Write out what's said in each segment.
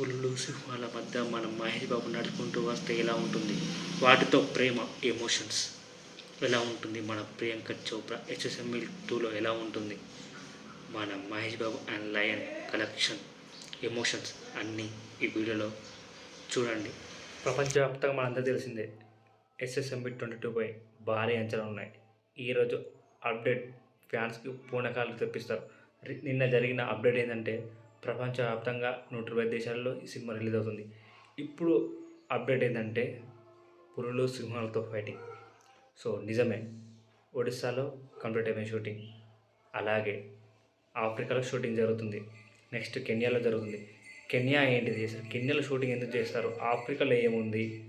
పులులు సింహాల మధ్య మనం మహేష్ బాబు నడుచుకుంటూ వస్తే ఎలా ఉంటుంది? వాటితో ప్రేమ ఎమోషన్స్ ఎలా ఉంటుంది? మన ప్రియాంక చోప్రా హెచ్ఎస్ఎంఎల్ టూలో ఎలా ఉంటుంది? మన Mahesh Babu and lion collection emotions అన్నీ ఈ వీడియోలో చూడండి. ప్రపంచవ్యాప్తంగా మనందరూ తెలిసిందే ఎస్ఎస్ఎంబి ట్వంటీ టూపై భారీ అంచనాలు ఉన్నాయి. ఈరోజు అప్డేట్ ఫ్యాన్స్కి పూనకాలు తెప్పిస్తారు. నిన్న జరిగిన అప్డేట్ ఏంటంటే ప్రపంచవ్యాప్తంగా నూట ఇరవై దేశాల్లో ఈ సినిమా రిలీజ్ అవుతుంది. ఇప్పుడు అప్డేట్ ఏంటంటే పురులు సింహాలతో ఫైటింగ్. సో నిజమే. ఒడిస్సాలో కంప్లీట్ అయిపోయిన షూటింగ్. అలాగే ఆఫ్రికాలో షూటింగ్ జరుగుతుంది. నెక్స్ట్ కెన్యాలో జరుగుతుంది. కెన్యా ఏంటిది చేస్తారు కెన్యాలో షూటింగ్ ఎందుకు చేస్తారు? ఆఫ్రికాలో ఏముంది?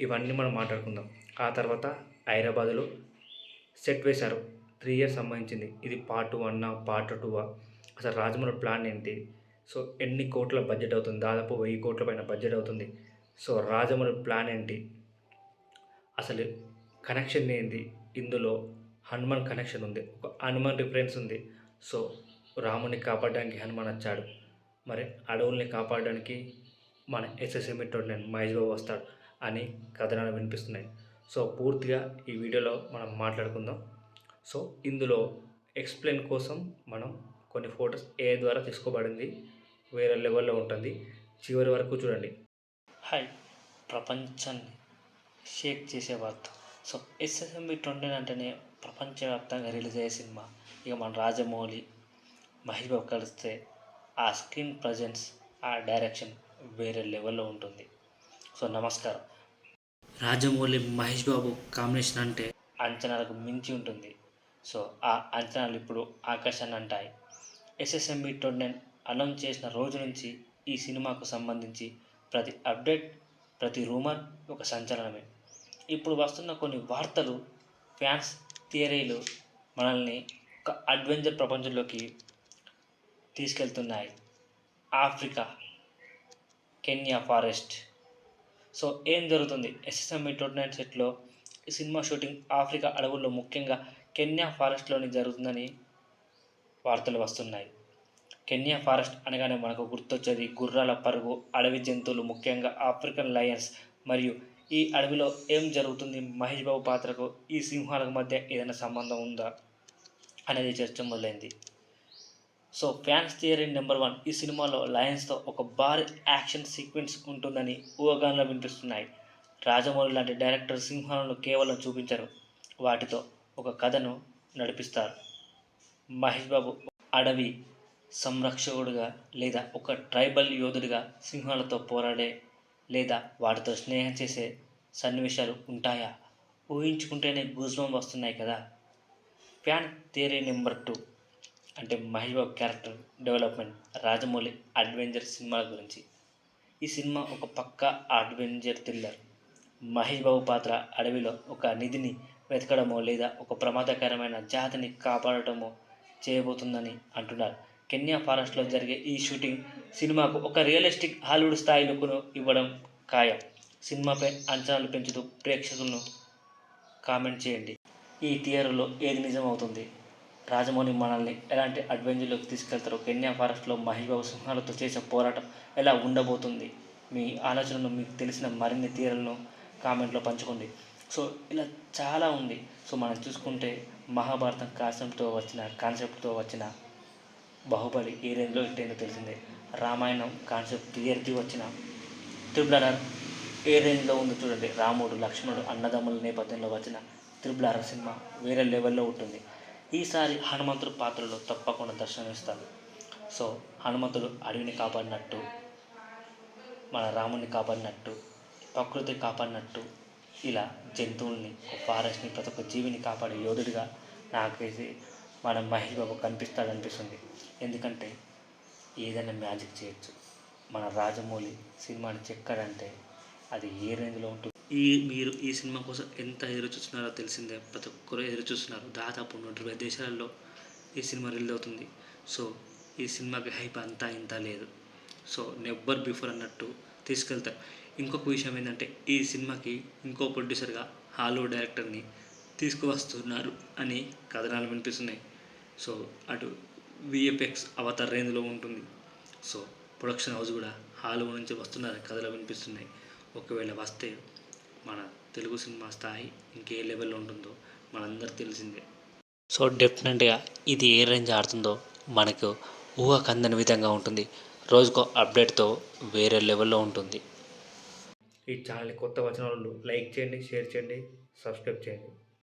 ఇవన్నీ మనం మాట్లాడుకుందాం. ఆ తర్వాత హైదరాబాద్లో సెట్ వేశారు. త్రీ ఇయర్స్ సంబంధించింది. ఇది పార్ట్ వన్నా పార్ట్ టూ అసలు రాజమౌళి ప్లాన్ ఏంటి? సో ఎన్ని కోట్ల బడ్జెట్ అవుతుంది? దాదాపు వెయ్యి కోట్ల పైన బడ్జెట్ అవుతుంది. సో రాజమౌళి ప్లాన్ ఏంటి? అసలు కనెక్షన్ ఏంటి ఇందులో హనుమాన్ కనెక్షన్ ఉంది. ఒక హనుమాన్ రిఫరెన్స్ ఉంది. సో రాముని కాపాడడానికి హనుమాన్ వచ్చాడు. మరి అడవుల్ని కాపాడడానికి మన SSM twenty nine Mahesh Babu వస్తాడు అని కథనాలు వినిపిస్తున్నాయి. సో పూర్తిగా ఈ వీడియోలో మనం మాట్లాడుకుందాం. సో ఇందులో ఎక్స్ప్లెయిన్ కోసం మనం కొన్ని ఫొటోస్ ఏ ద్వారా తీసుకోబడింది. వేరే లెవెల్లో ఉంటుంది. చివరి వరకు చూడండి. హాయ్ ప్రపంచాన్ని షేక్ చేసే వార్త. సో ఎస్ఎస్ఎంబి ట్వంటీ అంటేనే ప్రపంచవ్యాప్తంగా రిలీజ్ అయ్యే సినిమా. ఇక మన రాజమౌళి మహేష్ బాబు కలిస్తే ఆ స్క్రీన్ ప్రజెన్స్ ఆ డైరెక్షన్ వేరే లెవెల్లో ఉంటుంది. సో నమస్కారం. రాజమౌళి మహేష్ బాబు కాంబినేషన్ అంటే అంచనాలకు మించి ఉంటుంది. సో ఆ అంచనాలు ఇప్పుడు ఆకర్షణ అంటాయి. ఎస్ఎస్ఎంబి ట్వంటీ అనౌన్స్ చేసిన రోజు నుంచి ఈ సినిమాకు సంబంధించి ప్రతి అప్డేట్ ప్రతి రూమర్ ఒక సంచలనమే. ఇప్పుడు వస్తున్న కొన్ని వార్తలు ఫ్యాన్స్ థియరీలు మనల్ని ఒక అడ్వెంచర్ ప్రపంచంలోకి తీసుకెళ్తున్నాయి. Africa Kenya forest. సో ఏం జరుగుతుంది? ఎస్ఎస్ఎంఈ ట్వంటీ నైన్ సెట్లో ఈ సినిమా షూటింగ్ ఆఫ్రికా అడవుల్లో ముఖ్యంగా కెన్యా ఫారెస్ట్లోని జరుగుతుందని వార్తలు వస్తున్నాయి. కెన్యా ఫారెస్ట్ అనగానే మనకు గుర్తొచ్చేది గుర్రాల పరుగు అడవి జంతువులు ముఖ్యంగా ఆఫ్రికన్ లయన్స్. మరియు ఈ అడవిలో ఏం జరుగుతుంది? మహేష్ బాబు పాత్రకు ఈ సింహాలకు మధ్య ఏదైనా సంబంధం ఉందా? అనేది చర్చ మొదలైంది. So fans theory number one. ఈ సినిమాలో లయన్స్తో ఒక భారీ యాక్షన్ సీక్వెన్స్ ఉంటుందని ఊహాగానాలు వినిపిస్తున్నాయి. రాజమౌళి లాంటి డైరెక్టర్ సింహాలను కేవలం చూపించరు. వాటితో ఒక కథను నడిపిస్తారు. మహేష్ బాబు అడవి సంరక్షకుడుగా లేదా ఒక ట్రైబల్ యోధుడిగా సింహాలతో పోరాడే లేదా వాటితో స్నేహం చేసే సన్నివేశాలు ఉంటాయా? ఊహించుకుంటేనే గూజ్బం వస్తున్నాయి కదా. ఫ్యాన్ థియరీ నెంబర్ టూ అంటే Mahesh Babu character development Rajamouli adventure సినిమాల గురించి. ఈ సినిమా ఒక పక్క అడ్వెంచర్ థ్రిల్లర్. మహేష్ బాబు పాత్ర అడవిలో ఒక నిధిని వెతకడమో లేదా ఒక ప్రమాదకరమైన జాతిని కాపాడటమో చేయబోతుందని అంటున్నారు. కెన్యా ఫారెస్ట్లో జరిగే ఈ షూటింగ్ సినిమాకు ఒక రియలిస్టిక్ హాలీవుడ్ స్థాయి లుక్ను ఇవ్వడం ఖాయం. సినిమాపై అంచనాలు పెంచుతూ ప్రేక్షకులను కామెంట్ చేయండి. ఈ థియేటర్లో ఏది నిజం అవుతుంది రాజమౌళి మనల్ని ఎలాంటి అడ్వెంచర్లోకి తీసుకెళ్తారో కెన్యా ఫారెస్ట్లో మహేష్ బాబు సింహాలతో చేసే పోరాటం ఎలా ఉండబోతుంది? మీ ఆలోచనలు మీకు తెలిసిన మరిన్ని థియరీలను కామెంట్లో పంచుకోండి. సో ఇలా చాలా ఉంది. సో మనం చూసుకుంటే మహాభారతం కాన్సెప్ట్తో వచ్చిన కాన్సెప్ట్తో వచ్చిన బాహుబలి ఏ రేంజ్లో హిట్ తెలిసిందే. రామాయణం కాన్సెప్ట్ క్లియర్కి వచ్చిన త్రిబుల్ ఆర్ ఏ రేంజ్లో ఉందో చూడండి. రాముడు లక్ష్మణుడు అన్నదమ్ముల నేపథ్యంలో వచ్చిన త్రిబుల్ ఆర్ సినిమా వేరే లెవెల్లో ఉంటుంది. ఈసారి హనుమంతుడు పాత్రలో తప్పకుండా దర్శనమిస్తాడు సో హనుమంతుడు అడవిని కాపాడినట్టు మన రాముడిని కాపాడినట్టు ప్రకృతి కాపాడినట్టు ఇలా జంతువుల్ని ఫారెస్ట్ని ప్రతి ఒక్క జీవిని కాపాడే యోధుడిగా నాకైతే మన మహేష్ బాబు కనిపిస్తాడనిపిస్తుంది. ఎందుకంటే ఏదైనా మ్యాజిక్ చేయొచ్చు. మన రాజమౌళి సినిమాని చెక్కాడంటే అది ఏ రేంజ్లో ఉంటుంది ఈ మీరు ఈ సినిమా కోసం ఎంత ఎదురు చూస్తున్నారో తెలిసిందే. ప్రతి ఒక్కరు ఎదురు చూస్తున్నారు. దాదాపు నూట ఇరవై దేశాలలో ఈ సినిమా రిలీజ్ అవుతుంది. సో ఈ సినిమాకి హైప్ అంతా ఇంత లేదు. సో నెబ్బర్ బిఫోర్ అన్నట్టు తీసుకెళ్తారు. ఇంకొక విషయం ఏంటంటే ఈ సినిమాకి ఇంకో ప్రొడ్యూసర్గా హాలీవుడ్ డైరెక్టర్ని తీసుకువస్తున్నారు అని కథనాలు వినిపిస్తున్నాయి. సో అటు విఎఫ్ఎక్స్ అవతార్ రేంజ్లో ఉంటుంది. సో ప్రొడక్షన్ హౌస్ కూడా హాలీవుడ్ నుంచి వస్తున్న కథలు వినిపిస్తున్నాయి. ఒకవేళ వస్తే మన తెలుగు సినిమా స్థాయి ఇంకే లెవెల్లో ఉంటుందో మనందరికి తెలిసిందే. సో డెఫినెట్గా ఇది ఏ రేంజ్ ఆడుతుందో మనకు ఊహకందని విధంగా ఉంటుంది. రోజుకో అప్డేట్తో వేరే లెవెల్లో ఉంటుంది. ఈ ఛానల్ కొత్త వచ్చిన వాళ్ళు లైక్ చేయండి షేర్ చేయండి సబ్స్క్రైబ్ చేయండి.